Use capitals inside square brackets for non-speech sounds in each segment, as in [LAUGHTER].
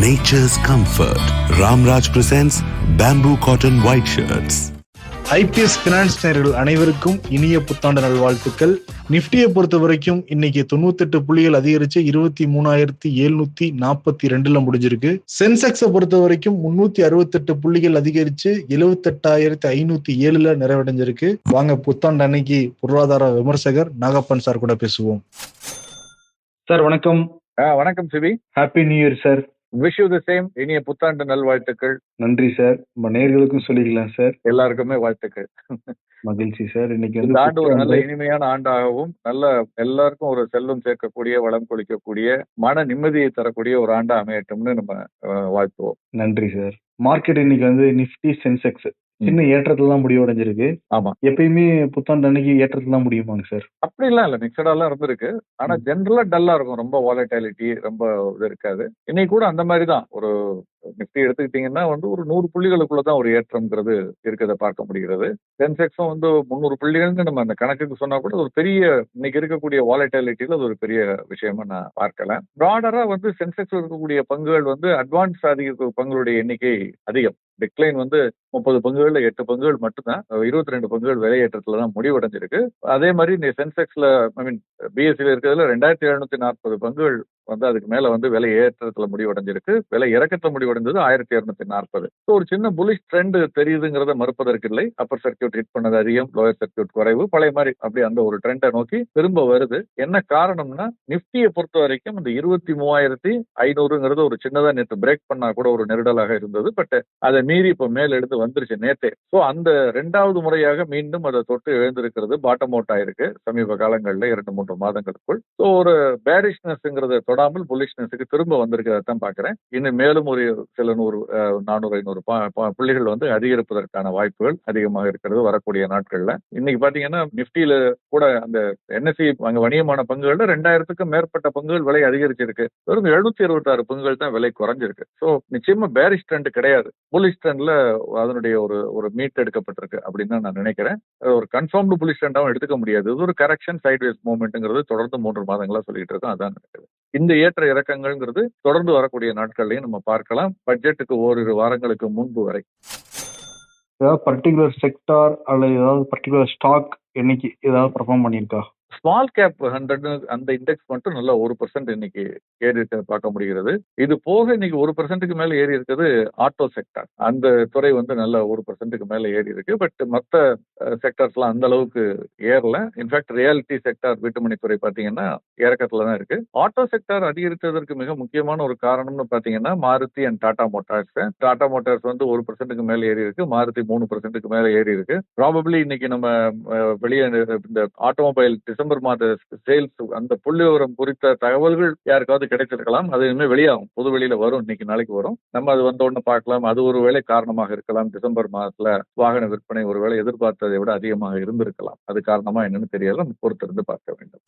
nature's comfort. Ramraj presents bamboo cotton white shirts. IPS finance நேயர்கள் அனைவருக்கும் இனிய புத்தாண்டு நல்வாழ்த்துக்கள். நிப்டியை பொறுத்த வரைக்கும் இன்னைக்கு தொண்ணூத்தெட்டு புள்ளிகள் அதிகரிச்சு இருபத்தி மூணாயிரத்தி எழுநூத்தி நாற்பத்தி ரெண்டுல முடிஞ்சிருக்கு. சென்செக்ஸை பொறுத்த வரைக்கும் முன்னூத்தி அறுபத்தெட்டு புள்ளிகள் அதிகரிச்சு எழுவத்தெட்டாயிரத்தி ஐநூத்தி ஏழுல நிறைவடைஞ்சிருக்கு. வாங்க புத்தாண்டு அன்னைக்கு பொருளாதார விமர்சகர் நாகப்பன் சார் கூட பேசுவோம். சார் வணக்கம். ஆ, வணக்கம் Sivi happy new year sir wish you the same இனிய புத்தாண்டு நல்வாழ்த்துக்கள். நன்றி சார். நம்ம நேர்களுக்கும் சொல்லிக்கலாம் சார். எல்லாருக்குமே வாழ்த்துக்கள். மகிழ்ச்சி சார். இன்னைக்கு இந்த ஆண்டு ஒரு நல்ல. இனிமையான ஆண்டாகவும் நல்ல எல்லாருக்கும் ஒரு செல்வம் சேர்க்கக்கூடிய வளம் கொளிக்கக்கூடிய மன நிம்மதியை தரக்கூடிய ஒரு ஆண்டா அமையட்டும்னு நம்ம வாழ்த்துவோம். நன்றி சார். மார்க்கெட் இன்னைக்கு வந்து நிஃப்டி சென்செக்ஸ் சின்ன ஏற்றத்துல தான் முடிவடைஞ்சிருக்கு ஆமா. எப்பயுமே புத்தாண்டு அன்னைக்கு ஏற்றத்துல தான் முடியுமாங்க சார் அப்படிலாம் இல்ல. மிக்சடாலாம் இருந்திருக்கு. ஆனா ஜென்ரலா டல்லா இருக்கும். ரொம்ப வாலட்டாலிட்டி ரொம்ப இது இருக்காது. இன்னைக்கு கூட அந்த மாதிரி தான் ஒரு நிஃப்டி எடுத்துக்கிட்டீங்கன்னா வந்து ஒரு நூறு புள்ளிகளுக்குள்ள தான் ஒரு ஏற்றம்ங்கிறது இருக்கிறத பார்க்க முடிகிறது. சென்செக்ஸும் வந்து முந்நூறு புள்ளிகள்னு நம்ம அந்த கணக்குக்கு சொன்னா கூட ஒரு பெரிய இன்னைக்கு இருக்கக்கூடிய வாலட்டாலிட்டியில அது ஒரு பெரிய விஷயமா நான் பார்க்கல ப்ராடரா வந்து சென்செக்ஸ் இருக்கக்கூடிய பங்குகள் வந்து அட்வான்ஸ் அதிக பங்குகளுடைய எண்ணிக்கை அதிகம். டிக்ளைன் வந்து முப்பது பங்குகள்ல எட்டு பங்குகள் மட்டும்தான் இருபத்தி ரெண்டு பங்குகள் விலையேற்றத்துல தான் முடிவடைஞ்சிருக்கு. அதே மாதிரி இந்த சென்செக்ஸ்ல ஐ மீன் பிஎஸ்சியில் இருக்கிறதுல ரெண்டாயிரத்தி எழுநூத்தி நாற்பது பங்குகள் வந்து அதுக்கு மேல வந்து விலை ஏற்றத்துல முடிவடைஞ்சிருக்கு. விலை இறக்கத்துல முடிவடைந்தது ஆயிரத்தி இருநூத்தி நாற்பது. ஸோ ஒரு சின்ன புலிஷ் ட்ரெண்ட் தெரியுதுங்கிறத மறுப்பதற்கு இல்லை. அப்பர் சர்க்கியூட் ஹிட் பண்ணது அதிகம் லோயர் சர்க்கியூட் குறைவு. பழைய மாதிரி அப்படி அந்த ஒரு ட்ரெண்டை நோக்கி திரும்ப வருது. என்ன காரணம்னா நிப்டியை பொறுத்த வரைக்கும் இந்த இருபத்தி மூவாயிரத்தி ஐநூறுங்கிறது ஒரு சின்னதா நேற்று பிரேக் பண்ணா கூட ஒரு நெருடலாக இருந்தது. பட் அதை மீறி இப்போ மேல் எடுத்து வந்துருச்சு நேத்தே. ஸோ அந்த ரெண்டாவது முறையாக மீண்டும் அதை தொட்டு எழுந்திருக்கிறது பாட்டம் அவுட் ஆயிருக்கு. சமீப காலங்களில் இரண்டு மூன்று மாதங்களுக்குள். ஸோ ஒரு பேரிஷ்னஸ்ங்கிறத தொடாமல் புல்லிஷ்னஸுக்கு திரும்ப வந்திருக்கிறத தான் பாக்குறேன் இன்னும் மேலும் ஒரு சில நூறு நானூறு ஐநூறு பா- பா- புள்ளிகள் வந்து அதிகரிப்பதற்கான வாய்ப்புகள் அதிகமாக இருக்கிறது வரக்கூடிய நாட்கள்ல. இன்னைக்கு பாத்தீங்கன்னா நிப்டியில கூட அந்த என்எஸ்சி அங்க வணிகமான பங்குகள்ல ரெண்டாயிரத்துக்கும் மேற்பட்ட பங்குகள் விலை அதிகரிச்சிருக்கு. வெறும் எழுநூத்தி இருபத்தாறு பங்குகள் தான் விலை குறைஞ்சிருக்கு. ஸோ நிச்சயமா பேரிஷ் ட்ரெண்ட் கிடையாது. புலிஷ் ட்ரெண்ட்ல அதனுடைய ஒரு ஒரு மீட் எடுக்கப்பட்டிருக்கு அப்படின்னு தான் நான் நினைக்கிறேன். ஒரு கன்ஃபார்ம்டு புலிஷ் ட்ரெண்டாகவும் எடுத்துக்க முடியாது. இது ஒரு கரெக்ஷன் சைட்வேஸ் மூமெண்ட்ங்கிறது தொடர்ந்து மூன்று மாதங்களா சொல்லிட்டு இருக்கோம். அதான் நடக்குது. இந்த ஏற்ற இறக்கங்கள்ங்கிறது தொடர்ந்து வரக்கூடிய நாட்கள்லையும் நம்ம பார்க்கலாம். பட்ஜெட்டுக்கு ஓரிரு வாரங்களுக்கு முன்பு வரை. ஏதாவது பர்டிகுலர் செக்டார் அல்லது ஏதாவது பர்டிகுலர் ஸ்டாக் என்னைக்கு ஏதாவது பர்ஃபார்ம் பண்ணியிருக்கா? ஸ்மால் கேப் ஹண்ட்ரட் அந்த இண்டெக்ஸ் மட்டும் நல்லா ஒரு பர்சன்ட் இன்னைக்கு ஏறி இருக்கிறத பார்க்க முடிகிறது. இது போக இன்னைக்கு ஒரு பர்சன்ட்டுக்கு மேல ஏறி இருக்குது ஆட்டோ செக்டார் அந்த துறை வந்து நல்ல ஒரு பர்சன்ட்டுக்கு மேல ஏறி இருக்கு. பட் மற்ற செக்டர்ஸ்லாம் அந்த அளவுக்கு ஏறல. இன்ஃபேக்ட் ரியாலிட்டி செக்டார் வீட்டுமணித்துறை பார்த்தீங்கன்னா இறக்கத்துல தான் இருக்கு. ஆட்டோ செக்டார் அதிகரித்ததற்கு மிக முக்கியமான ஒரு காரணம்னு பார்த்தீங்கன்னா Maruti and Tata Motors Tata Motors வந்து ஒரு பர்சன்ட்டுக்கு மேல ஏறி இருக்கு. மாருதி மூணு பர்சன்ட்டுக்கு மேல ஏறி இருக்கு. ப்ராபப்ளி இன்னைக்கு நம்ம வெளியே இந்த ஆட்டோமொபைல் டிசம்பர் மாத சேல்ஸ் அந்த புள்ளி விவரம் குறித்த தகவல்கள் யாருக்காவது கிடைச்சிருக்கலாம் அது இனிமேல் வெளியாகும். பொது வெளியில வரும் இன்னைக்கு நாளைக்கு வரும். நம்ம அது வந்த உடனே பார்க்கலாம். அது ஒரு வேளை காரணமாக இருக்கலாம். டிசம்பர் மாதத்துல வாகன விற்பனை ஒருவேளை எதிர்பார்த்ததை விட அதிகமாக இருந்திருக்கலாம். அது காரணமா என்னன்னு தெரியல பொறுத்திருந்து பார்க்க வேண்டும்.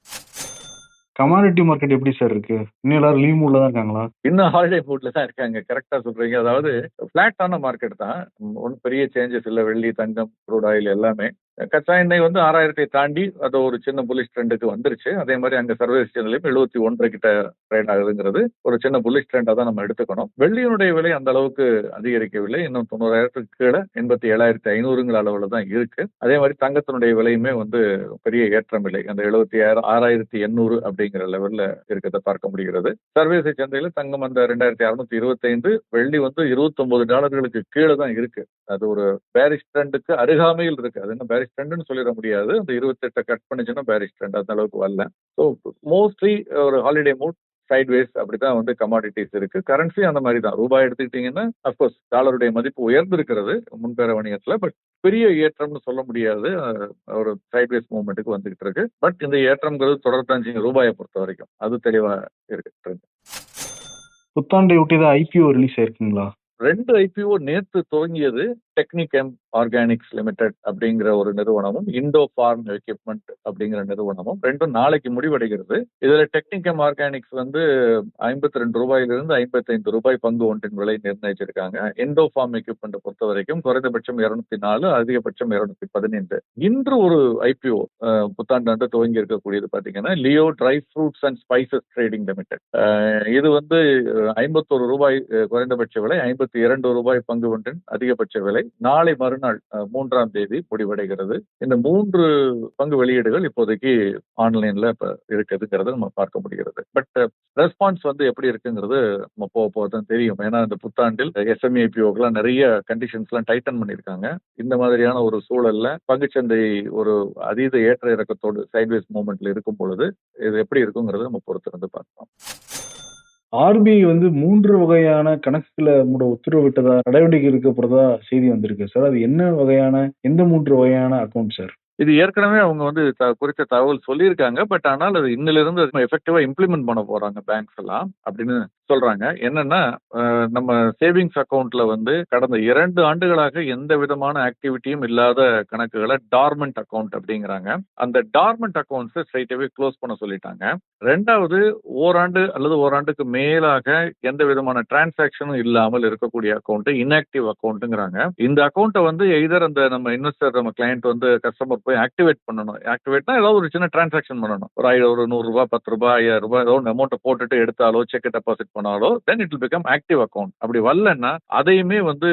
கமாடிட்டி மார்க்கெட் எப்படி சார் இருக்கு? இன்னும் எல்லாரும் லீவ் மூட்ல தான் இருக்காங்களா? இன்னும் ஹாலிடே மூட்ல தான் இருக்காங்க. கரெக்டா சொல்றீங்க. அதாவது பிளாட்டான மார்க்கெட் தான். ஒன்றும் பெரிய சேஞ்சஸ் இல்லை. வெள்ளி தங்கம் க்ரூட் ஆயில் எல்லாமே. கச்சா எண்ணெய் வந்து ஆறாயிரத்தை தாண்டி அது ஒரு சின்ன புலிஷ் ட்ரெண்டுக்கு வந்துருச்சு. அதே மாதிரி அங்க சர்வீஸ் சந்தையிலும் எழுபத்தி ஒன்றரை கிட்ட ட்ரேட் ஆகுதுங்கிறது ஒரு சின்ன புலிஷ் ட்ரெண்டா தான் நம்ம எடுத்துக்கணும். வெள்ளியினுடைய விலை அந்த அளவுக்கு அதிகரிக்கவில்லை. இன்னும் தொண்ணூறாயிரத்துக்கு கீழே எண்பத்தி ஏழாயிரத்தி ஐநூறுங்கிற அளவுல தான் இருக்கு. அதே மாதிரி தங்கத்தினுடைய விலையுமே வந்து பெரிய ஏற்றம் இல்லை. அந்த எழுபத்தி ஆயிரம் ஆறாயிரத்தி எண்ணூறு அப்படிங்கிற லெவல்ல இருக்கிறத பார்க்க முடிகிறது. சர்வதேச சந்தையில தங்கம் அந்த ரெண்டாயிரத்தி அறுநூத்தி இருபத்தி ஐந்து வெள்ளி வந்து இருபத்தி ஒன்பது டாலர்களுக்கு கீழே தான் இருக்கு. அது ஒரு பேரிஷ் ட்ரெண்டுக்கு அருகாமையில் இருக்கு. அது என்ன ட்ரெண்ட்னு சொல்லிட முடியாது. அந்த இருபத்தெட்டை கட் பண்ணிச்சுன்னா பேரிஷ் ட்ரெண்ட் அந்த அளவுக்கு வரல. ஸோ மோஸ்ட்லி ஒரு ஹாலிடே மூட் சைட்வேஸ் அப்படிதான் வந்து கமாடிட்டிஸ் இருக்கு. கரன்சி அந்த மாதிரி தான் ரூபாய் எடுத்துக்கிட்டீங்கன்னா அப்கோர்ஸ் டாலருடைய மதிப்பு உயர்ந்திருக்கிறது முன்பேற வணிகத்துல பட் பெரிய ஏற்றம்னு சொல்ல முடியாது. ஒரு சைட்வேஸ் மூவ்மெண்ட்டுக்கு வந்துகிட்டு இருக்கு. பட் இந்த ஏற்றம்ங்கிறது தொடர்ந்து ரூபாயை பொறுத்த வரைக்கும். அது தெளிவா இருக்கு. புத்தாண்டை ஒட்டி தான் ஐபிஓ ரிலீஸ் ஆயிருக்குங்களா? ரெண்டு ஐபிஓ நேத்து துவங்கியது. டெக்னிகெம் ஆர்கானிக்ஸ் லிமிடெட் அப்படிங்கிற ஒரு நிறுவனமும் இண்டோ ஃபார்ம் எக்யூப்மெண்ட் அப்படிங்கிற நிறுவனமும் ரெண்டும் நாளைக்கு முடிவடைகிறது. இதுல டெக்னிகம் ஆர்கானிக்ஸ் வந்து ஐம்பத்தி ரெண்டு ரூபாயிலிருந்து ஐம்பத்தைந்து ரூபாய் பங்கு ஒன்றின் விலை நிர்ணயிச்சிருக்காங்க. இண்டோ ஃபார்ம் எக்யூப்மெண்ட் பொறுத்த வரைக்கும் குறைந்தபட்சம் இருநூத்தி நாலு அதிகபட்சம் இருநூத்தி பதினைந்து இன்று ஒரு ஐபிஓ புத்தாண்டு ஆண்டு துவங்கி இருக்கக்கூடியது பாத்தீங்கன்னா Leo dry fruits and spices trading limited இது வந்து ஐம்பத்தோரு ரூபாய் குறைந்தபட்ச விலை ஐம்பத்தி இரண்டு ரூபாய் பங்கு ஒன்றின் அதிகபட்ச விலை. நாளை மறுநாள் மூன்றாம் தேதி முடிவடைகிறது. இந்த மூன்று பங்கு வெளியீடுகள் இப்போதைக்கு ஆன்லைன்ல இப்ப இருக்குதுங்கிறத நம்ம பார்க்க முடிகிறது. பட் ரெஸ்பான்ஸ் வந்து எப்படி இருக்குங்கிறது நம்ம போக போக தான் தெரியும். ஏன்னா இந்த புத்தாண்டில் எஸ்எம்ஏபிஓக்கெல்லாம் நிறைய கண்டிஷன்ஸ் எல்லாம் டைட்டன் பண்ணியிருக்காங்க. இந்த மாதிரியான ஒரு சூழல்ல பங்குச்சந்தை ஒரு அதீத ஏற்ற இறக்கத்தோடு சைட்வேஸ் மூமெண்ட்ல இருக்கும் பொழுது இது எப்படி இருக்குங்கிறத நம்ம பொறுத்திருந்து பார்க்கலாம். ஆர்பிஐ வந்து மூன்று வகையான கணக்குகளை மூட உத்தரவிட்டதா நடவடிக்கை எடுக்க போறதா செய்தி வந்திருக்கு. சார் அது என்ன வகையான எந்த மூன்று வகையான அக்கௌண்ட் சார்? இது ஏற்கனவே அவங்க வந்து த- குறித்த தகவல் சொல்லியிருக்காங்க. பட் ஆனால் அது இன்னிலிருந்து எஃபெக்டிவா இம்ப்ளிமெண்ட் பண்ண போறாங்க பேங்க்ஸ் எல்லாம் அப்படின்னு சொல்றாங்க. என்னன்னா நம்ம சேவிங்ஸ் அக்கௌண்ட்ல வந்து கடந்த இரண்டு ஆண்டுகளாக எந்த விதமான ஆக்டிவிட்டியும் இல்லாத கணக்குகளை டார்மெண்ட் அக்கௌண்ட் அப்படிங்கிறாங்க. அந்த டார்மெண்ட் அக்கவுண்ட்ஸ் ஸ்ட்ரைட்டாவே க்ளோஸ் பண்ண சொல்லிட்டாங்க. ரெண்டாவது ஓராண்டு அல்லது ஓராண்டுக்கு மேலாக எந்த விதமான டிரான்சாக்ஷனும் இல்லாமல் இருக்கக்கூடிய அக்கௌண்ட் இன்ஆக்டிவ் அக்கௌண்ட்டுங்கிறாங்க இந்த அக்கௌண்ட்டை வந்து எய்தர் அந்த நம்ம இன்வெஸ்டர் நம்ம கிளைண்ட் வந்து கஸ்டமர் போய் ஆக்டிவேட் பண்ணணும். ஆக்டிவேட்னா ஏதாவது ஒரு சின்ன டிரான்சாக்ஷன் பண்ணணும். ஒரு ஐ- ஒரு நூறுரூபா பத்து ரூபாய் ஐயாயிரம் ரூபாய் ஏதோ ஒன்று அமௌண்ட்டை போட்டுட்டு எடுத்தாலோ செக் டெபாசிட் பண்ணாலோ then it will become active account அப்படி வரலன்னா அதையுமே வந்து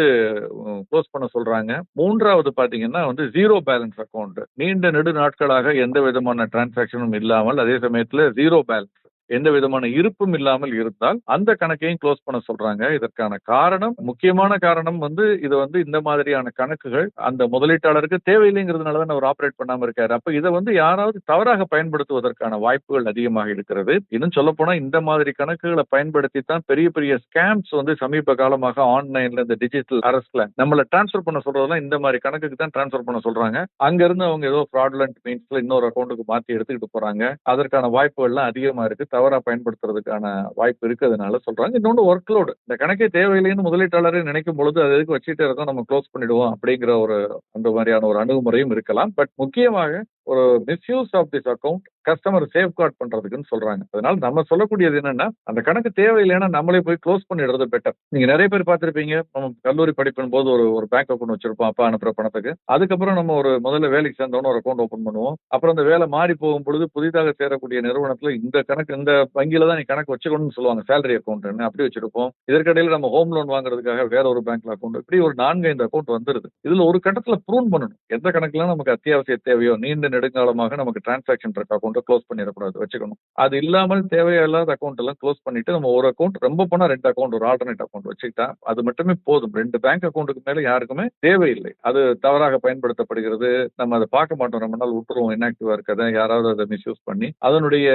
க்ளோஸ் பண்ண சொல்றாங்க. மூன்றாவது பாத்தீங்கன்னா வந்து ஜீரோ பேலன்ஸ் அக்கௌண்ட் நீண்ட நெடு நாட்களாக எந்த விதமான டிரான்சாக்ஷனும் இல்லாமல் அதே சமயத்துல ஜீரோ பேலன்ஸ் எந்த விதமான இருப்பும் இல்லாமல் இருந்தால் அந்த கணக்கையும் க்ளோஸ் பண்ண சொல்றாங்க. இதற்கான காரணம் முக்கியமான காரணம் வந்து இது வந்து இந்த மாதிரியான கணக்குகள் அந்த முதலீட்டாளருக்கு தேவையில்லைங்கிறதுனால தான் அவர் ஆப்ரேட் பண்ணாம இருக்காரு. அப்ப இதை வந்து யாராவது தவறாக பயன்படுத்துவதற்கான வாய்ப்புகள் அதிகமாக இருக்கிறது. இன்னும் சொல்ல போனா இந்த மாதிரி கணக்குகளை பயன்படுத்தி தான் பெரிய பெரிய ஸ்கேம்ஸ் வந்து சமீப காலமாக ஆன்லைன்ல இந்த டிஜிட்டல் அரசுல நம்மள டிரான்ஸ்ஃபர் பண்ண சொல்றதெல்லாம் இந்த மாதிரி கணக்குக்கு தான் டிரான்ஸ்ஃபர் பண்ண சொல்றாங்க. அங்க இருந்து அவங்க ஏதோ ஃப்ராட்லண்ட் மீன்ஸ்ல இன்னொரு அக்கௌண்ட்டுக்கு மாத்தி எடுத்துக்கிட்டு போறாங்க. அதற்கான வாய்ப்புகள்லாம் அதிகமா இருக்கு. தவறாக பயன்படுத்துறதுக்கான வாய்ப்பு இருக்கிறதுனால சொல்றாங்க. இன்னொன்று ஒர்க் லோடு இந்த கணக்கே தேவையில்லைன்னு முதலீட்டாளரே நினைக்கும் பொழுது அது எதுக்கு வச்சுட்டே இருக்கோம் நம்ம க்ளோஸ் பண்ணிடுவோம் அப்படிங்கிற ஒரு அந்த மாதிரியான ஒரு அணுகுமுறையும் இருக்கலாம். பட் முக்கியமாக ஒரு misuse of this account customer safeguard பண்றதுக்குன்னு சொல்றாங்க. அதனால நம்ம சொல்லக்கூடியது என்னன்னா அந்த கணக்கு தேவையில்லைன்னா நம்மளே போய் க்ளோஸ் பண்ணிடுறது பெட்டர் நீங்க நிறைய பேர் பார்த்திருப்பீங்க. நம்ம கல்லூரி படிப்பின் போது ஒரு ஒரு பேங்க் அக்கௌண்ட் வச்சிருப்போம் அப்பா அனுப்புற பணத்துக்கு. அதுக்கப்புறம் நம்ம ஒரு முதல்ல வேலைக்கு சேர்ந்தோன்னு ஒரு அக்கௌண்ட் ஓப்பன் பண்ணுவோம். அப்புறம் அந்த வேலை மாறி போகும் பொழுது புதிதாக சேரக்கூடிய நிறுவனத்துல இந்த கணக்கு இந்த வங்கியில தான் நீ கணக்கு வச்சுக்கணும்னு சொல்லுவாங்க. சேலரி அக்கௌண்ட்னு அப்படி வச்சிருப்போம். இதற்கிடையில நம்ம ஹோம் லோன் வாங்குறதுக்காக வேற ஒரு பேங்க்ல அக்கௌண்ட் இப்படி ஒரு நான்கு ஐந்து அக்கௌண்ட் வந்துருது. இதுல ஒரு கட்டத்துல ப்ரூன் பண்ணணும். எந்த கணக்குலாம் நமக்கு அத்தியாவசிய தேவையோ நீண்ட நெடுங்காலமாக நமக்கு டிரான்சாக்ஷன் இருக்க அக்கௌண்ட்டை க்ளோஸ் பண்ணிடக்கூடாது வச்சுக்கணும். அது இல்லாமல் தேவையில்லாத அக்கௌண்ட் எல்லாம் க்ளோஸ் பண்ணிட்டு நம்ம ஒரு அக்கௌண்ட் ரொம்ப போனால் ரெண்டு அக்கௌண்ட் ஒரு ஆல்டர்னேட் அக்கௌண்ட் வச்சுக்கிட்டா அது மட்டுமே போதும். ரெண்டு பேங்க் அக்கௌண்ட்டுக்கு மேலே யாருக்குமே தேவையில்லை. அது தவறாக பயன்படுத்தப்படுகிறது. நம்ம அதை பார்க்க மாட்டோம். ரொம்ப நாள் விட்டுருவோம். இன்ஆக்டிவா இருக்கதை. யாராவது அதை மிஸ்யூஸ் பண்ணி அதனுடைய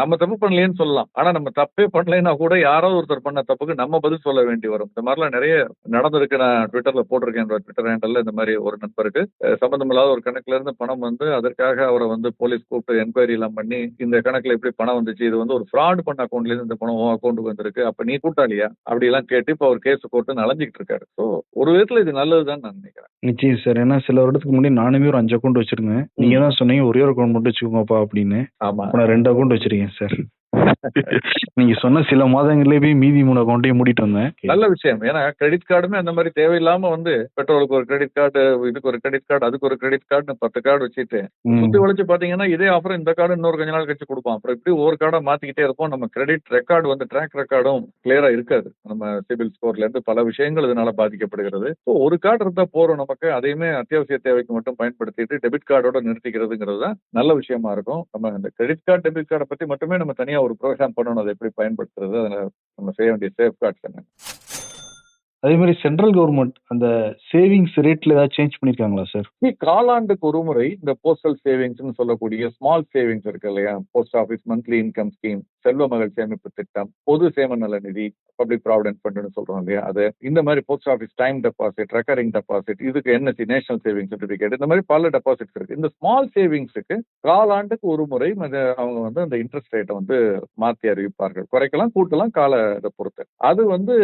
நம்ம தப்பு பண்ணலையேன்னு சொல்லலாம். ஆனா நம்ம தப்பே பண்ணலைன்னா கூட யாராவது ஒருத்தர் பண்ண தப்புக்கு நம்ம பதில் சொல்ல வேண்டி வரும். இந்த மாதிரிலாம் நிறைய நடந்திருக்கு. நான் ட்விட்டர்ல போட்டிருக்கேன். ட்விட்டர் ஹேண்டல்ல இந்த மாதிரி ஒரு நண்பருக்கு சம்பந்தமில்லாத ஒரு கணக்குல இருந்து பணம் வந்து அதற்காக அவரை வந்து போலீஸ் கூப்பிட்டு என்கொயரி எல்லாம் பண்ணி இந்த கணக்குல எப்படி பணம் வந்துச்சு இது வந்து ஒரு ஃப்ராட் பண்ண அக்கௌண்ட்ல இருந்து இந்த பணம் அக்கௌண்ட்டுக்கு வந்திருக்கு அப்ப நீ கூட்டாளியா அப்படி எல்லாம் கேட்டு இப்ப அவர் கேஸ் போட்டு நலஞ்சிட்டு இருக்காரு. ஸோ ஒரு விதத்துல இது நல்லதுதான் நான் நினைக்கிறேன். நிச்சயம் சார் ஏன்னா சில வருடத்துக்கு முன்னாடி நானுமே ஒரு அஞ்சு அக்கௌண்ட் வச்சிருந்தேன். நீங்க தான் சொன்னீங்க ஒரே ஒரு அக்கௌண்ட் மட்டும் வச்சுக்கோங்கப்பா அப்படின்னு. ஆமா. நான் ரெண்டு அக்கௌண்ட் வச்சிருக்கேன் சார் நீங்க சொன்ன சில மாதங்களே போய் மீதி மூணு அக்கௌண்ட்டையும் மூடிட்டு வந்தேன். நல்ல விஷயம். ஏன்னா கிரெடிட் கார்டுமே அந்த மாதிரி தேவையில்லாம வந்து பெட்ரோலுக்கு ஒரு கிரெடிட் கார்டு இதுக்கு ஒரு கிரெடிட் கார்டு அதுக்கு ஒரு கிரெடிட் கார்டு பத்து கார்டு வச்சுட்டு. சுத்தி வளைச்சு பாத்தீங்கன்னா இதே அப்புறம் இந்த கார்டு இன்னொரு கொஞ்ச நாள் கழிச்சு கொடுப்பான் அப்புறம் இப்படி ஒரு கார்டா மாத்திக்கிட்டே இருப்போம். நம்ம கிரெடிட் ரெக்கார்டு வந்து ட்ராக் ரெக்கார்டும் கிளியரா இருக்காது. நம்ம சிபில் ஸ்கோர்ல இருந்து பல விஷயங்கள் இதனால பாதிக்கப்படுகிறது. ஒரு கார்டு இருந்தா போறோம் நமக்கு. அதையுமே அத்தியாவசிய தேவைக்கு மட்டும் பயன்படுத்திட்டு டெபிட் கார்டோட நிறுத்திக்கிறதுங்கிறது தான் நல்ல விஷயமா இருக்கும். நம்ம இந்த கிரெடிட் கார்டு டெபிட் கார்டை பத்தி மட்டுமே நம்ம தனியா ஒரு ப்ரோக்ராம் பண்ணணும். அதை எப்படி பயன்படுத்துறது? அதில் நம்ம செய்ய வேண்டிய சேஃப் கார்ட்ஸ் என்ன அதே மாதிரி சென்ட்ரல் கவர்மெண்ட் அந்த சேவிங்ஸ் ரேட்ல ஏதாவது சேஞ்ச் பண்ணிருக்காங்களா சார் காலாண்டுக்கு ஒரு முறை இந்த போஸ்டல் சேவிங்ஸ்னு சொல்லக்கூடிய ஸ்மால் சேவிங்ஸ் இருக்கு இல்லையா? Post office monthly income scheme Selva Magal சேமிப்பு திட்டம் பொது சேம நல நிதி பப்ளிக் ப்ராவிடன்ட் ஃபண்ட்னு சொல்றோம் இல்லையா? அது இந்த மாதிரி post office time deposit recurring deposit இதுக்கு என்எஸ்சி நேஷனல் சேவிங் சர்டிபிகேட் இந்த மாதிரி பல டெபாசிட்ஸ் இருக்கு. இந்த ஸ்மால் சேவிங்ஸுக்கு காலாண்டுக்கு ஒரு முறை அவங்க வந்து அந்த இன்ட்ரெஸ்ட் ரேட்டை வந்து மாற்றி அறிவிப்பார்கள். குறைக்கலாம் கூட்டலாம் கால இதை பொறுத்து. அது வந்து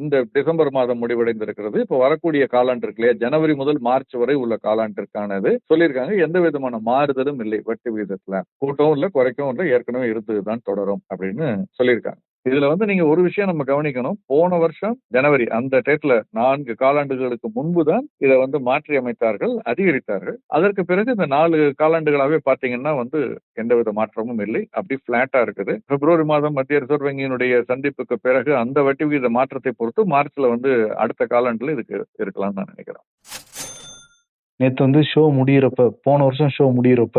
இந்த டிசம்பர் மாதம் முடிவடைந்திருக்கிறது. இப்போ வரக்கூடிய காலாண்டு இருக்கு இல்லையா? ஜனவரி முதல் மார்ச் வரை உள்ள காலாண்டிற்கானது சொல்லியிருக்காங்க. எந்த விதமான மாறுதலும் இல்லை. வட்டி விகிதத்துல. கூட்டவும் இல்லை குறைக்கவும் இல்லை. ஏற்கனவே இருந்ததுதான் தொடரும் அப்படின்னு சொல்லியிருக்காங்க. இதுல வந்து நீங்க ஒரு விஷயம் நம்ம கவனிக்கணும். போன வருஷம் ஜனவரி அந்த டேட்ல நான்கு காலாண்டுகளுக்கு முன்புதான் இதை வந்து மாற்றி அமைத்தார்கள் அதிகரித்தார்கள். அதற்கு பிறகு இந்த நாலு காலாண்டுகளாவே பாத்தீங்கன்னா வந்து எந்தவித மாற்றமும் இல்லை. அப்படி பிளாட்டா இருக்குது. பிப்ரவரி மாதம் மத்திய ரிசர்வ் வங்கியினுடைய சந்திப்புக்கு பிறகு அந்த வட்டி விகித மாற்றத்தை பொறுத்து மார்ச்ல வந்து அடுத்த காலாண்டுல இதுக்கு இருக்கலாம்னு நான் நினைக்கிறேன். நேத்து வந்து ஷோ முடியிறப்ப போன வருஷம் ஷோ முடியிறப்ப.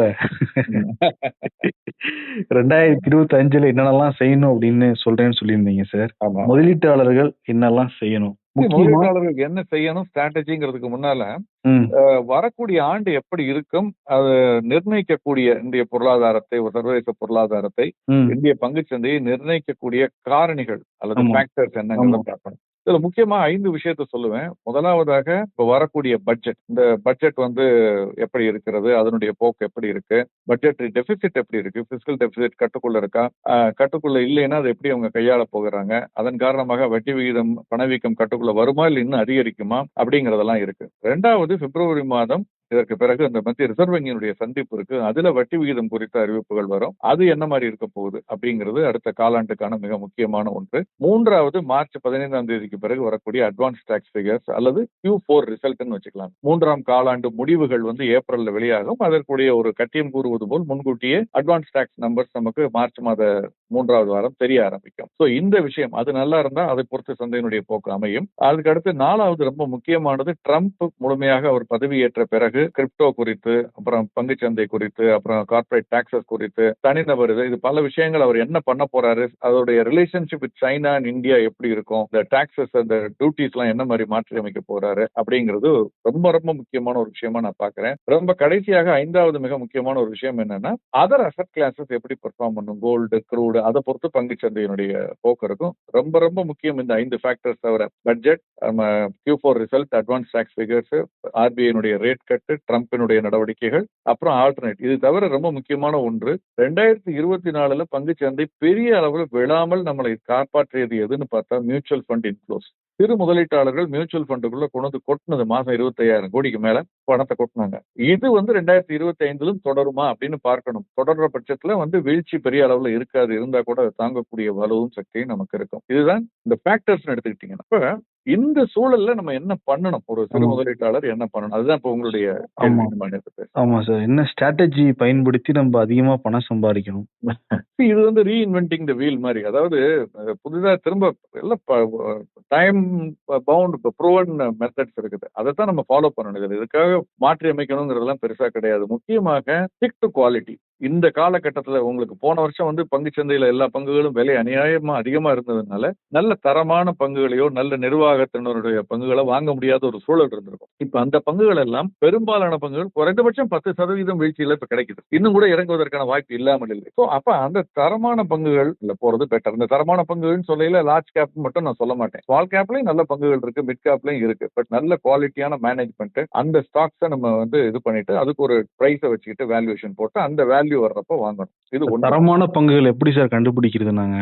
ரெண்டாயிரத்தி இருபத்தி அஞ்சுல என்னென்னலாம் செய்யணும் அப்படின்னு சொல்றேன்னு சொல்லியிருந்தீங்க சார் முதலீட்டாளர்கள் என்னெல்லாம் செய்யணும்? முதலீட்டாளர்களுக்கு என்ன செய்யணும் ஸ்ட்ராட்டஜிங்கிறதுக்கு முன்னால வரக்கூடிய ஆண்டு எப்படி இருக்கும் அது நிர்ணயிக்கக்கூடிய இந்திய பொருளாதாரத்தை ஒரு சர்வதேச பொருளாதாரத்தை இந்திய பங்குச்சந்தையை நிர்ணயிக்கக்கூடிய காரணிகள் அல்லது. ஃபேக்டர்ஸ் என்னங்கிறத. பார்க்கணும். இதுல முக்கியமா ஐந்து விஷயத்த சொல்லுவேன். முதலாவதாக இப்ப வரக்கூடிய பட்ஜெட் இந்த பட்ஜெட் வந்து எப்படி இருக்கிறது? அதனுடைய போக்கு எப்படி இருக்கு? பட்ஜெட் டெபிசிட் எப்படி இருக்கு? பிசிக்கல் டெபிசிட் கட்டுக்குள்ள இருக்கா? கட்டுக்குள்ள இல்லைன்னா அதை எப்படி அவங்க கையாள போகிறாங்க? அதன் காரணமாக வட்டி விகிதம் பணவீக்கம் கட்டுக்குள்ள வருமா? இல்லை இன்னும் அதிகரிக்குமா? அப்படிங்கறதெல்லாம் இருக்கு. ரெண்டாவது பிப்ரவரி மாதம் இதற்கு பிறகு அந்த மத்திய ரிசர்வ் வங்கியினுடைய சந்திப்பு இருக்கு. அதுல வட்டி விகிதம் குறித்த அறிவிப்புகள் வரும். அது என்ன மாதிரி இருக்க போகுது அப்படிங்கிறது அடுத்த காலாண்டுக்கான மிக முக்கியமான ஒன்று. மூன்றாவது மார்ச் பதினைந்தாம் தேதிக்கு பிறகு வரக்கூடிய அட்வான்ஸ் டாக்ஸ் ஃபிகர்ஸ் அல்லது Q4 ஃபோர் ரிசல்ட்னு வச்சுக்கலாம். மூன்றாம் காலாண்டு முடிவுகள் வந்து ஏப்ரல்ல வெளியாகும். அதற்குரிய ஒரு கட்டியம் கூறுவது போல் முன்கூட்டியே அட்வான்ஸ் டாக்ஸ் நம்பர்ஸ் நமக்கு மார்ச் மாத மூன்றாவது வாரம் தெரிய ஆரம்பிக்கும். ஸோ இந்த விஷயம் அது நல்லா இருந்தா அதை பொறுத்து சந்தையினுடைய போக்கு அமையும். அதுக்கு அடுத்து நாலாவது ரொம்ப முக்கியமானது ட்ரம்ப் முழுமையாக அவர் பதவியேற்ற பிறகு கிரிப்டோ குறித்து அப்புறம் பங்குச்சந்தை குறித்து அப்புறம் கார்ப்பரேட் டாக்ஸஸ் குறித்து தனிநபர் இது இது பல விஷயங்கள் அவர் என்ன பண்ண போறாரு அதோடைய relationship with China and India எப்படி இருக்கும் இந்த டாக்ஸஸ் அந்த டியூட்டிஸ் எல்லாம் என்ன மாதிரி மாற்றி அமைக்க போறாரு அப்படிங்கிறது ரொம்ப ரொம்ப முக்கியமான ஒரு விஷயமா நான் பாக்குறேன் ரொம்ப கடைசியாக ஐந்தாவது மிக முக்கியமான ஒரு விஷயம் என்னன்னா அதர் அசட் கிளாஸஸ் எப்படி பெர்ஃபார்ம் பண்ணும் கோல்டு க்ரூடு அதை பொறுத்து பங்குச்சந்தையினுடைய போக்கு இருக்கும். ரொம்ப ரொம்ப முக்கியம் இந்த ஐந்து ஃபேக்டர்ஸ் தவிர பட்ஜெட் நம்ம Q four result advance tax figures ஆர்பிஐனுடைய rate cut ட்ரம்பினுடைய நடவடிக்கைகள் அப்புறம் ஆல்டர்னேட் இது தவிர ரொம்ப முக்கியமான ஒன்று ரெண்டாயிரத்தி இருபத்தி நாலுல பங்கு சந்தை பெரிய அளவில் விழாமல் நம்மளை காப்பாற்றியது எதுன்னு பார்த்தா மியூச்சுவல் ஃபண்ட் இன்ஃப்ளோஸ் சிறு முதலீட்டாளர்கள் மியூச்சுவல் ஃபண்டுக்குள்ள கொண்டு வந்து கொட்டினது மாசம் இருபத்தையாயிரம் கோடிக்கு மேல பணத்தை கொட்டினாங்க. இது வந்து ரெண்டாயிரத்தி இருபத்தி ஐந்திலும் தொடருமா அப்படின்னு பார்க்கணும். தொடர்ற பட்சத்துல வந்து வீழ்ச்சி பெரிய அளவுல இருக்காது. இருந்தா கூட தாங்கக்கூடிய வலுவும் சக்தியும் நமக்கு இருக்கும். இதுதான் இந்த ஃபேக்டர்ஸ் எடுத்துக்கிட்டீங்கன்னா. இந்த சூழல்ல நம்ம என்ன பண்ணணும்? ஒரு சிறு. முதலீட்டாளர் என்ன பண்ணணும்? அதுதான் இப்ப உங்களுடைய ஆமா. சார். என்ன ஸ்ட்ராட்டஜி பயன்படுத்தி நம்ம அதிகமா பணம் சம்பாதிக்கணும்? [LAUGHS] இது வந்து ரீஇன்வென்டிங் த வீல் மாதிரி. அதாவது புதிதா திரும்ப எல்லாம் டைம் பவுண்ட் ப்ரூவன் மெத்தட்ஸ் இருக்குது. அதை தான் நம்ம ஃபாலோ பண்ணணும். இதுக்காக மாற்றி அமைக்கணுங்கிறதெல்லாம் பெருசா கிடையாது. முக்கியமாக ஸ்டிக் டு குவாலிட்டி இந்த காலகட்டத்தில் உங்களுக்கு போன வருஷம் வந்து பங்கு சந்தையில் எல்லா பங்குகளும் விலை அநியாயமா அதிகமாக இருந்ததுனால நல்ல தரமான பங்குகளையோ நல்ல நிர்வாகத்தினருடைய பங்குகளை வாங்க முடியாத ஒரு சூழல் இருந்திருக்கும். இப்ப அந்த பங்குகள் எல்லாம் பெரும்பாலான பங்குகள் குறைந்தபட்சம் பத்து சதவீதம் வீழ்ச்சியில இப்ப கிடைக்குது. இன்னும் கூட இறங்குவதற்கான வாய்ப்பு இல்லாமல் இல்லை. ஸோ அப்ப அந்த தரமான பங்குகள் இல்லை போறது பெட்டர் இந்த தரமான பங்குகள்னு சொல்லையில லார்ஜ் கேப் மட்டும் நான் சொல்ல மாட்டேன். ஸ்மால் கேப்லயும் நல்ல பங்குகள் இருக்கு மிட் கேப்லயும் இருக்கு. பட் நல்ல குவாலிட்டியான மேனேஜ்மெண்ட் அந்த ஸ்டாக்ஸை நம்ம வந்து இது பண்ணிட்டு அதுக்கு ஒரு பிரைஸை வச்சுக்கிட்டு வேல்யூவேஷன் போட்டு அந்த வேல்யூ வர்றப்ப வாங்கணும். இது தரமான பங்குகள் எப்படி சார் கண்டுபிடிக்கிறது நாங்க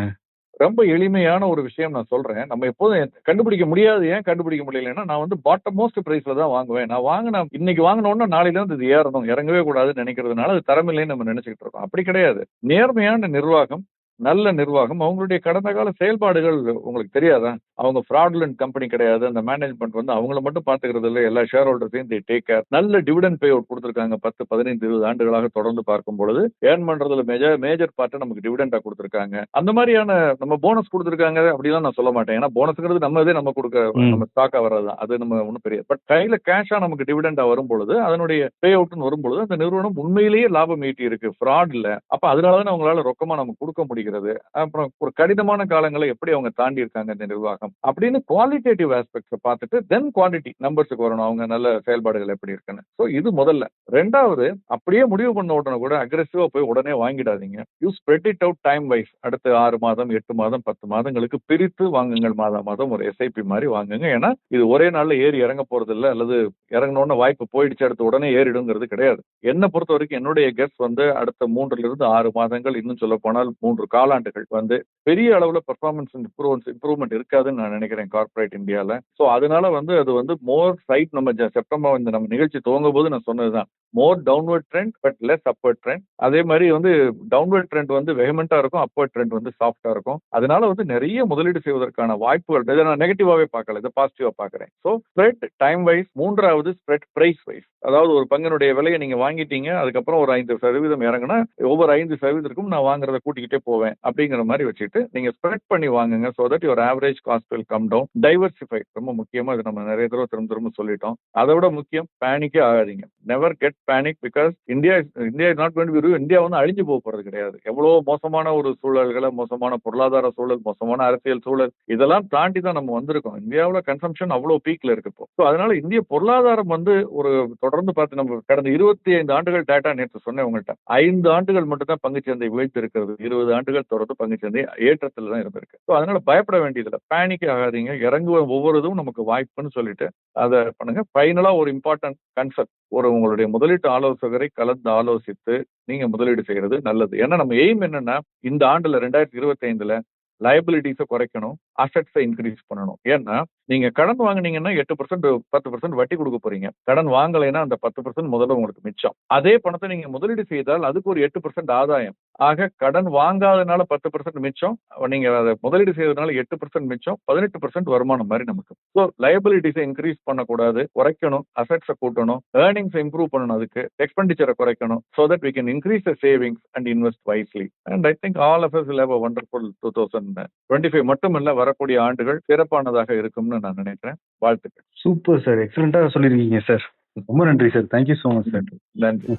ரொம்ப எளிமையான ஒரு விஷயம் நான் சொல்றேன். நம்ம எப்போதும் கண்டுபிடிக்க முடியாது ஏன் கண்டுபிடிக்க முடியலன்னா நான் வந்து பாட்டம் மோஸ்ட் பிரைஸ்ல தான் வாங்குவேன். நான் வாங்கின இன்னைக்கு வாங்கின உடனே நாளையில இருந்து இது ஏறணும். இறங்கவே கூடாதுன்னு நினைக்கிறதுனால அது தரமில்லைன்னு நம்ம நினைச்சுக்கிட்டு இருக்கோம். அப்படி கிடையாது. நேர்மையான நிர்வாகம் நல்ல நிர்வாகம். அவங்களுடைய கடந்த கால செயல்பாடுகள் உங்களுக்கு தெரியாதா? அவங்க ஃப்ராட்லண்ட் கம்பெனி கிடையாது. அந்த மேனேஜ்மெண்ட் வந்து அவங்கள மட்டும் பாத்துக்கிறது இல்லை. எல்லா ஷேர் ஹோல்டர்ஸையும் தி டேக் கேர் நல்ல டிவிடன் பே அவுட் கொடுத்துருக்காங்க பத்து பதினைந்து இருபது ஆண்டுகளாக தொடர்ந்து பார்க்கும் பொழுது ஏர்ன் பண்றதுல மேஜர் மேஜர் பார்ட்டை நமக்கு டிவிடெண்டா கொடுத்துருக்காங்க. அந்த மாதிரியான நம்ம போனஸ் கொடுத்துருக்காங்க அப்படிலாம் நான் சொல்ல மாட்டேன். ஏன்னா போனஸ்ங்கிறது நம்ம இதே நம்ம கொடுக்க. நம்ம ஸ்டாக்கா வர்றதுதான் அது நம்ம ஒன்றும் பெரிய பட் கையில கேஷா நமக்கு டிவிடெண்டா வரும் பொழுது அதனுடைய பே அவுட்னு வரும் பொழுது அந்த நிறுவனம் உண்மையிலேயே லாபம் ஈட்டி இருக்கு. ஃப்ராட் இல்ல. அப்ப அதனாலதான் அவங்களால ரொக்கமா நமக்கு கொடுக்க முடிகிறது. அப்புறம் ஒரு கடினமான காலங்களை எப்படி அவங்க தாண்டி இருக்காங்க இந்த நிர்வாகம்? அப்படின்னு குவாலிட்டேட்டிவ் ஆஸ்பெக்ட்ஸை பார்த்துட்டு தென் குவான்டிட்டி நம்பர்ஸுக்கு வரணும். அவங்க நல்ல செயல்பாடுகள் எப்படி இருக்குன்னு. ஸோ இது முதல்ல. ரெண்டாவது அப்படியே முடிவு பண்ண உடனே கூட அக்ரெசிவா போய் உடனே வாங்கிடாதீங்க. You spread it out time wise அடுத்த ஆறு மாதம் எட்டு மாதம் பத்து மாதங்களுக்கு பிரித்து வாங்குங்கள் மாதம் மாதம். ஒரு எஸ்ஐபி மாதிரி வாங்குங்க. ஏன்னா இது ஒரே நாள்ல ஏறி இறங்க போறது இல்ல அல்லது இறங்கணும்னு வாய்ப்பு போயிடுச்சு அடுத்து உடனே ஏறிடுங்கிறது கிடையாது. என்னை பொறுத்த வரைக்கும் என்னுடைய கெஸ் வந்து அடுத்த மூன்றுல இருந்து ஆறு மாதங்கள் இன்னும் சொல்ல போனால் மூன்று காலாண்டுகள் வந்து பெரிய அளவுல பெர்ஃபார்மன்ஸ் இம்ப்ரூவன்ஸ் இம்ப்ரூவ்மெண்ட் இருக்காதுன்னு நான் நினைக்கிறேன் கார்ப்பரேட் இந்தியால ஸோ அதனால வந்து அது வந்து மோர் சைட் நம்ம செப்டம்பர் இந்த நம்ம நிகழ்ச்சி துவங்கும் போது நான் சொன்னதுதான். More downward trend but less upward trend அதே மாதிரி வந்து டவுன்வர்ட் ட்ரெண்ட் வந்து வெகமெண்டா இருக்கும் அப்வர்ட் ட்ரெண்ட் வந்து சாஃப்டா இருக்கும். அதனால வந்து நிறைய முதலீடு செய்வதற்கான வாய்ப்புகள் இதை நான் நெகட்டிவாவே பார்க்கல இதை பாசிட்டிவா பார்க்குறேன். ஸோ ஸ்ப்ரெட் டைம் வைஸ் மூன்றாவது ஸ்ப்ரெட் பிரைஸ் வைஸ் அதாவது ஒரு பங்கினுடைய விலையை நீங்க வாங்கிட்டீங்க அதுக்கப்புறம் ஒரு ஐந்து சதவீதம் இறங்கினா ஒவ்வொரு ஐந்து சதவீதத்திற்கும் நான் வாங்குறத கூட்டிக்கிட்டே போவேன் அப்படிங்கிற மாதிரி வச்சுட்டு நீங்க ஸ்ப்ரெட் பண்ணி வாங்குங்க so that your average cost will come down diversify ரொம்ப முக்கியமா இது நம்ம நிறைய தடவை திரும்ப திரும்ப சொல்லிட்டோம். அதை விட முக்கியம் பேனிக்கே ஆகாதீங்க. Never get panic because India India is not going to India வந்து அழிஞ்சு போக போறது கிடையாது. எவ்வளவு மோசமான ஒரு சூழல்களை மோசமான பொருளாதார சூழல் மோசமான அரசியல் சூழல் இதெல்லாம் தாண்டி தான் நம்ம வந்திருக்கோம். இந்தியாவில் கன்சம்ஷன் அவ்வளவு பீக்ல இருக்கு இப்போ. ஸோ அதனால இந்திய பொருளாதாரம் வந்து ஒரு தொடர்ந்து பார்த்து நம்ம கடந்த இருபத்தி ஐந்து ஆண்டுகள் டேட்டா நேற்று சொன்னேன் உங்கள்கிட்ட ஐந்து ஆண்டுகள் மட்டும் தான் பங்கு சந்தை வீழ்த்து இருக்கிறது இருபது ஆண்டுகள் தொடர்ந்து பங்கு சந்தை தான் இருந்திருக்கு. ஸோ அதனால பயப்பட வேண்டியதில்லை. பேனிக் ஆகாதீங்க இறங்குவ ஒவ்வொரு இதுவும் நமக்கு வாய்ப்புன்னு சொல்லிட்டு அதை பண்ணுங்க. ஃபைனலா ஒரு இம்பார்ட்டன்ட் கன்செப்ட் ஒரு உங்களுடைய முதலீட்டு ஆலோசகரை கலந்து ஆலோசித்து நீங்க முதலீடு செய்யறது நல்லது. ஏன்னா நம்ம எய்ம் என்னன்னா இந்த ஆண்டுல ரெண்டாயிரத்தி இருபத்தி ஐந்துல லயபிலிட்டிஸை குறைக்கணும். அசட்ஸை இன்க்ரீஸ் பண்ணணும். ஏன்னா நீங்க கடன் வாங்குனீங்கன்னா எட்டு பர்சன்ட் பத்து பர்சன்ட் வட்டி கொடுக்க போறீங்க. கடன் வாங்கலைன்னா அந்த பத்து பர்சன்ட் முதல்ல உங்களுக்கு மிச்சம். அதே பணத்தை நீங்க முதலீடு செய்தால் அதுக்கு ஒரு எட்டு பர்சன்ட் ஆதாயம். ஆக கடன் வாங்காதனால பத்து பர்சன்ட் மிச்சம். நீங்க அதை முதலீடு செய்யறதுனால எட்டு பர்சன்ட் மிச்சம். பதினெட்டு பர்சன்ட் வருமானம் மாதிரி நமக்கு. ஸோ லயபிலிட்டிஸை இன்க்ரீஸ் பண்ணக்கூடாது. குறைக்கணும். அசட்ஸை கூட்டணும். ஏர்னிங்ஸ் இம்ப்ரூவ் பண்ணணும் அதுக்கு. எக்ஸ்பெண்டிச்சரை குறைக்கணும். So that we can increase the savings and invest wisely and I think all of us will have wonderful two thousand twenty five மட்டும் இல்ல வரக்கூடிய ஆண்டுகள் சிறப்பானதாக இருக்கும்னு நான் நினைக்கிறேன். வாழ்த்துக்கள். சூப்பர் சார் எக்ஸலண்டா சொல்லிருக்கீங்க சார் ரொம்ப நன்றி sir thank you so much sir நன்றி.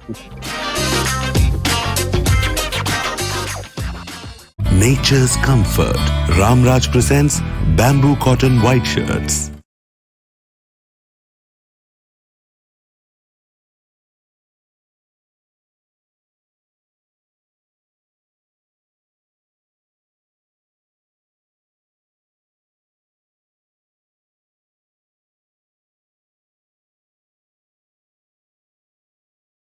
Nature's comfort. Ramraj presents bamboo cotton white shirts.